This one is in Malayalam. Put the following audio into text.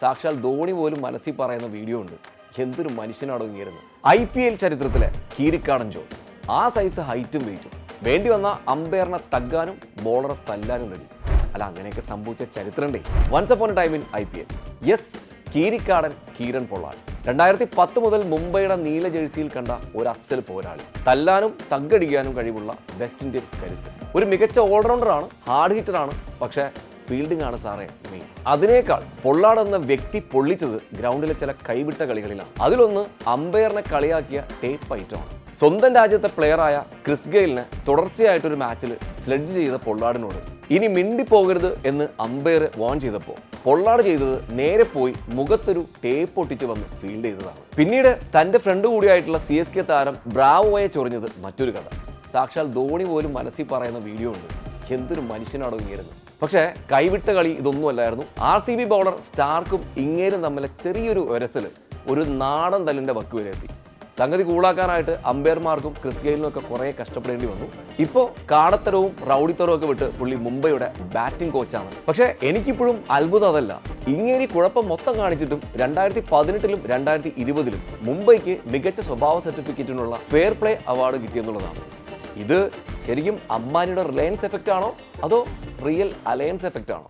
സാക്ഷാൽ ധോണി പോലും മനസ്സിൽ പറയുന്ന വീഡിയോ ഉണ്ട്. എന്തൊരു മനുഷ്യനടങ്ങിയിരുന്നു ഐ പി എൽ ചരിത്രത്തിലെ കീരിക്കാടൻ ജോസ്. ആ സൈസ് ഹൈറ്റും വെയിറ്റും വേണ്ടി വന്ന അമ്പയറിനെ തഗ്ഗാനും ബോളറെ തല്ലാനും റെഡി അല്ല അങ്ങനെയൊക്കെ സംഭവിച്ച ചരിത്രമുണ്ടേ once upon time in I P L yes Keerikkadan Kieron Pollard രണ്ടായിരത്തി പത്ത് മുതൽ മുംബൈയുടെ നീല ജേഴ്സിയിൽ കണ്ട ഒരു അസൽ പോരാളി. തല്ലാനും തഗ്ഗടിക്കാനും കഴിവുള്ള വെസ്റ്റ് ഇന്ത്യൻ കരുത്ത്. ഒരു മികച്ച ഓൾറൗണ്ടറാണ് ഹാർഡ് ഹിറ്റർ ആണ് പക്ഷേ ഫീൽഡിംഗ് ആണ് സാറേ മെയിൻ അതിനേക്കാൾ പൊള്ളാട് എന്ന വ്യക്തി പൊള്ളിച്ചത് ഗ്രൗണ്ടിലെ ചില കൈവിട്ട കളികളിലാണ്. അതിലൊന്ന് അമ്പയറിനെ കളിയാക്കിയ ടേപ്പ് ഐറ്റമാണ് സ്വന്തം രാജ്യത്തെ പ്ലെയറായ ക്രിസ് ഗെയിലിനെ തുടർച്ചയായിട്ടൊരു മാച്ചിൽ സ്ലെഡ്ജ് ചെയ്ത പൊള്ളാടിനോട് ഇനി മിണ്ടി പോകരുത് എന്ന് അമ്പയർ വാൺ ചെയ്തപ്പോൾ പൊള്ളാട് ചെയ്തത് നേരെ പോയി മുഖത്തൊരു ടേപ്പ് ഒട്ടിച്ച് വന്ന് ഫീൽഡ് ചെയ്തതാണ്. പിന്നീട് തന്റെ ഫ്രണ്ട് കൂടിയായിട്ടുള്ള സി എസ് കെ താരം ബ്രാവോയെ ചൊറിഞ്ഞത് മറ്റൊരു കഥ. സാക്ഷാൽ ധോണി പോലും മനസ്സിൽ പറയുന്ന വീഡിയോ ഉണ്ട്. എന്തൊരു മനുഷ്യനാണോ ഇങ്ങേരുന്നത് പക്ഷേ കൈവിട്ട കളി ഇതൊന്നുമല്ലായിരുന്നു ആർ സി ബി ബൗളർ സ്റ്റാർക്കും ഇങ്ങേരും തമ്മിലെ ചെറിയൊരു ഒരസൽ ഒരു നാടൻ തല്ലിന്റെ വക്ക് വരെ എത്തി. സംഗതി കൂളാക്കാനായിട്ട് അമ്പയർമാർക്കും ക്രിസ് ഗെയിലിനും ഒക്കെ കുറേ കഷ്ടപ്പെടേണ്ടി വന്നു. ഇപ്പോൾ കാടത്തരവും റൗഡിത്തരവും ഒക്കെ വിട്ട് പുള്ളി മുംബൈയുടെ ബാറ്റിംഗ് കോച്ചാണ് പക്ഷേ എനിക്കിപ്പോഴും അത്ഭുതം അതല്ല. ഇങ്ങനെ കുഴപ്പം മൊത്തം കാണിച്ചിട്ടും രണ്ടായിരത്തി പതിനെട്ടിലും രണ്ടായിരത്തി ഇരുപതിലും മുംബൈക്ക് മികച്ച സ്വഭാവ സർട്ടിഫിക്കറ്റിനുള്ള ഫെയർ പ്ലേ അവാർഡ് കിട്ടിയെന്നുള്ളതാണ്. ഇത് ശരിക്കും അംബാനിയുടെ റിലയൻസ് എഫക്റ്റ് ആണോ അതോ റിയൽ അലയൻസ് എഫക്റ്റ് ആണോ